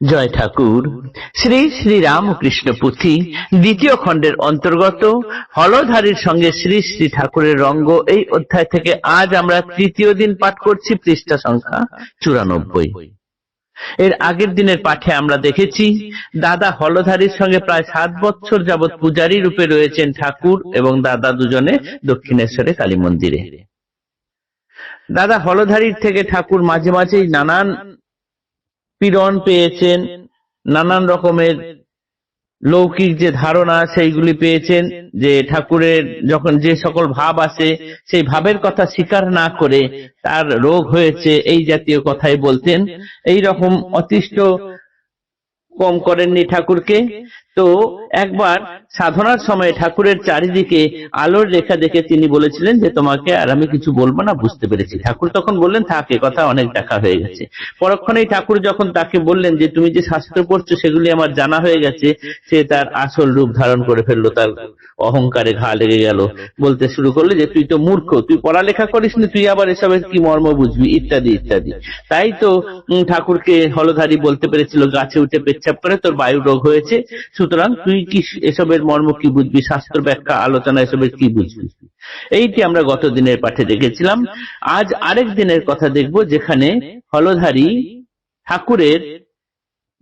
জয় ঠাকুর। শ্রী শ্রী রামকৃষ্ণ পুঁথি দ্বিতীয় খণ্ডের অন্তর্গত হলধারীর সঙ্গে শ্রী শ্রী ঠাকুরের রঙ্গ এই অধ্যায় থেকে আজ আমরা তৃতীয় দিন পাঠ করছি পৃষ্ঠা সংখ্যা চুরানব্বই। এর আগের দিনের পাঠে আমরা দেখেছি, দাদা হলধারীর সঙ্গে প্রায় সাত বছর যাবৎ পূজারী রূপে রয়েছেন ঠাকুর এবং দাদা দুজনে দক্ষিণেশ্বরে কালী মন্দিরে। দাদা হলধারীর থেকে ঠাকুর মাঝে মাঝেই নানান পীড়ন পেয়েছেন, নানান রকমের লৌকিক যে ধারণা সেইগুলি পেয়েছেন, যে ঠাকুরের যখন যে সকল ভাব আছে সেই ভাবের কথা স্বীকার না করে তার রোগ হয়েছে, এই জাতীয় কথাই বলতেন। এই রকম অতিষ্ঠ কম করেননি ঠাকুরকে। তো একবার সাধনার সময় ঠাকুরের চারিদিকে আলোর রেখা দেখে তিনি বলেছিলেন যে, তোমাকে আর আমি কিছু বলব না, বুঝতে পেরেছি। ঠাকুর তখন বললেন, থাকে কথা অনেক দেখা হয়ে গেছে। পরক্ষণেই ঠাকুর যখন তাকে বললেন যে, তুমি যে শাস্ত্র পড়ছো, সেগুলি আমার জানা হয়ে গেছে, সে তার আসল রূপ ধারণ করে ফেলল, তার অহংকারে ঘা লেগে গেল। বলতে শুরু করল যে, তুই তো মূর্খ, তুই পড়ালেখা করিস না, তুই আবার এসবের কি মর্ম বুঝবি? ইত্যাদি ইত্যাদি। তাই তো ঠাকুরকে হলধারী বলতে পেরেছিল, গাছে উঠে পেচ্ছাপ করে তোর বায়ু রোগ হয়েছে সুতরাং তুই কি এসবের মর্ম কি বুঝবি? শাস্ত্র ব্যাখ্যা, আলোচনা এসবের কি বুঝবি? এইটি আমরা গত দিনের পাঠে দেখেছিলাম। আজ আরেক দিনের কথা দেখব যেখানে হলধারী ঠাকুরের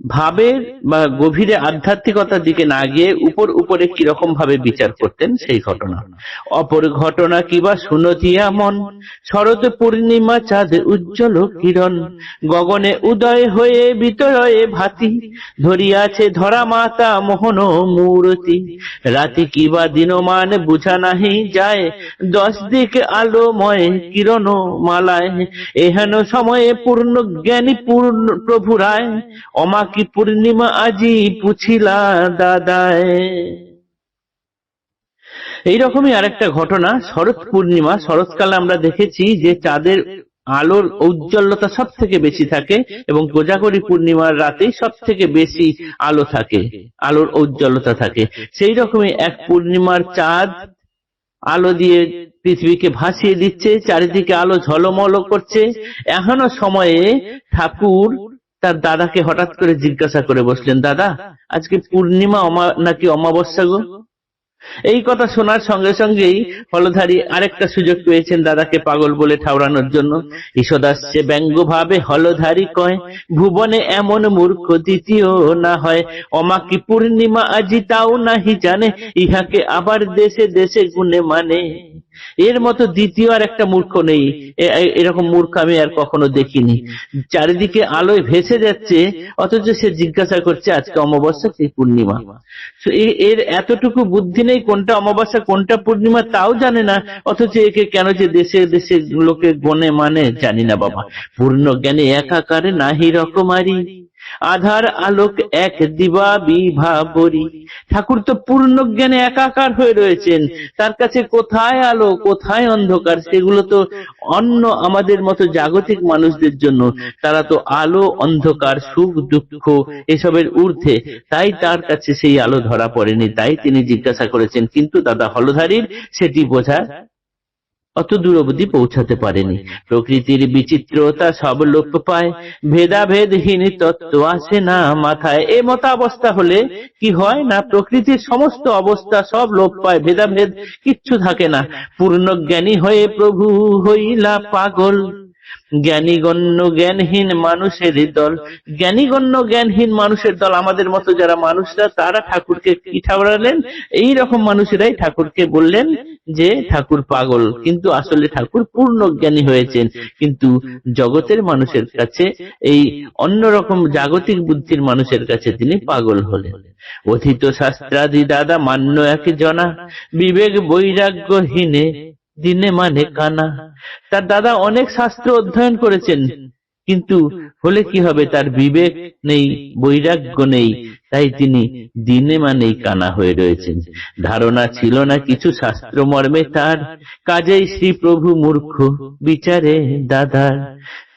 ভাবের বা গভীরে আধ্যাত্মিকতার দিকে না গিয়ে উপর উপরে কীরকম ভাবে বিচার করতেন সেই ঘটনা। অপর ঘটনা কিবা শুনতিয়া মন শরৎ পূর্ণিমা চাঁদ উজ্জ্বল কিরণ। গগনে উদয় হয়ে বিতরয়ে ভাতি। ধরিয়াছে ধরা মাতা মোহন মূরতি। রাতি কিবা দিনমান বুঝা নাহি যায়। দশ দিক আলোময় কিরণ মালায়। এহেন সময়ে পূর্ণ জ্ঞানী পূর্ণ প্রভু রায়। অমা কি পূর্ণিমা আজি পুছিলা দাদায় এইরকমই আরেকটা ঘটনা, শরৎ পূর্ণিমা। শরৎকালে আমরা দেখেছি যে চাঁদের আলোর ঔজ্জ্বল্যতা সব থেকে বেশি থাকে এবং কোজাগরী পূর্ণিমার রাতেই সব থেকে বেশি আলো থাকে, আলোর ঔজ্জ্বল্যতা থাকে। সেই রকমই এক পূর্ণিমার চাঁদ আলো দিয়ে পৃথিবীকে ভাসিয়ে দিচ্ছে, চারিদিকে আলো ঝলমল করছে। এখনও সময়ে ঠাকুর তার দাদাকে হঠাৎ করে জিজ্ঞাসা করে বসলেন, দাদা, আজকে পূর্ণিমা নাকি অমাবস্যা গো? এই কথা শোনার সঙ্গে সঙ্গেই হলধারী আরেকটা সুযোগ পেয়েছেন দাদাকে পাগল বলে ঠাউরানোর জন্য। ঈষদাস্যে ব্যঙ্গ ভাবে হলধারী কয়, ভুবনে এমন মূর্খ দ্বিতীয় না হয়। অমাকি পূর্ণিমা আজি তাও নাহি জানে, ইহাকে আবার দেশে দেশে গুণে মানে। এর মতো দ্বিতীয় আর একটা মূর্খ নেই। এরকম মূর্খ আমি আর কখনো দেখিনি। চারিদিকে আলোয় ভেসে যাচ্ছে, অথচ সে জিজ্ঞাসা করছে, আজকে অমাবস্যা কি পূর্ণিমা? এর এতটুকু বুদ্ধি নেই, কোনটা অমাবস্যা, কোনটা পূর্ণিমা তাও জানে না। অথচ একে কেন যে দেশে দেশে লোকে গনে মানে জানি না বাবা। পূর্ণ জ্ঞানে একাকারে নাহি রকমারি। আধার আলোক এক দিবা বিভাবরী ঠাকুর তো পূর্ণ জ্ঞানে একাকার হয়ে রয়েছেন। তার কাছে কোথায় আলো, কোথায় অন্ধকার, সেগুলো তো অন্য আমাদের মতো জাগতিক মানুষদের জন্য। তারা তো আলো, অন্ধকার, সুখ, দুঃখ এসবের ঊর্ধ্বে। তাই তার কাছে সেই আলো ধরা পড়েনি, তাই তিনি জিজ্ঞাসা করেছেন, কিন্তু দাদা হলধারীর সেটি বোঝা অত দূর অবধি পৌঁছাতে পারেনি। প্রকৃতির বিচিত্রতা সব লোপ পায়। ভেদাভেদহীন তত্ত্ব আসে না মাথায়। এ মতাবস্থা হলে কি হয় না? প্রকৃতির সমস্ত অবস্থা সব লোপ পায়। ভেদাভেদ কিচ্ছু থাকে না। পূর্ণ জ্ঞানী হয়ে প্রভু হইলা পাগল। জ্ঞানীগণ্য জ্ঞানহীন মানুষের দল। জ্ঞানীগণ্য জ্ঞানহীন মানুষের দল আমাদের মতো যারা মানুষরা, তারা ঠাকুরকে কি ঠাকুরালেন? এই রকম মানুষেরাই ঠাকুরকে বললেন যে, ঠাকুর পাগল। কিন্তু আসলে ঠাকুর পূর্ণ জ্ঞানী হয়েছেন। কিন্তু জগতের মানুষের কাছে, এই অন্যরকম জাগতিক বুদ্ধির মানুষের কাছে তিনি পাগল হলেন। অথিত শাস্ত্রাদি দাদা মান্য এক জনা, বিবেক বৈরাগ্যহীনে দিনে মানে কানা। তার দাদা অনেক শাস্ত্র অধ্যয়ন করেছেন, কিন্তু হলে কি হবে, তার বিবেক নেই, বৈরাগ্য নেই, তাই তিনি দিনে মানেই কানা হয়ে রয়েছেন। ধারণা ছিল না কিছু শাস্ত্র মর্মে তার। কাজেই শ্রী প্রভু মূর্খ, বিচারে দাদার।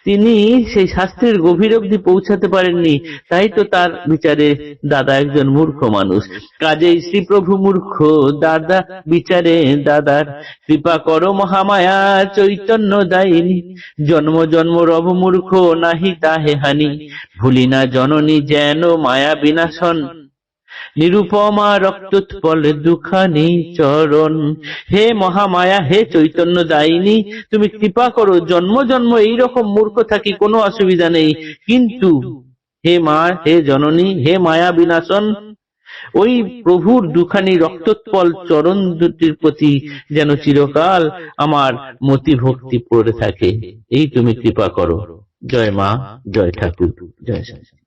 তিনি সেই শাস্ত্রের গভীর অবধি পৌঁছাতে পারেননি। তাই তো তার বিচারে দাদা একজন মূর্খ মানুষ। কাজেই শ্রীপ্রভু মূর্খ, দাদা বিচারে দাদার। কৃপা কর মহামায়া, চৈতন্য দায়িনী। জন্ম জন্ম রব মূর্খ, নাহি তাহে হানি। ভুলি না জননী যেন মায়া বিনাশন। নিরুপমা রক্তোৎপল দুখানি চরণ। হে মহামায়া, হে চৈতন্য দায়িনী, তুমি কৃপা করো, জন্ম জন্ম এইরকম মূর্খ থাকি, কোনো অসুবিধা নেই। কিন্তু হে মা, হে জননী, হে মায়া বিনাশন, ওই প্রভুর দুখানি রক্তোৎপল চরণ দুটির প্রতি যেন চিরকাল আমার মতি ভক্তি পড়ে থাকে। এই তুমি কৃপা করো। জয় মা, জয় ঠাকুর। জয় শ্রী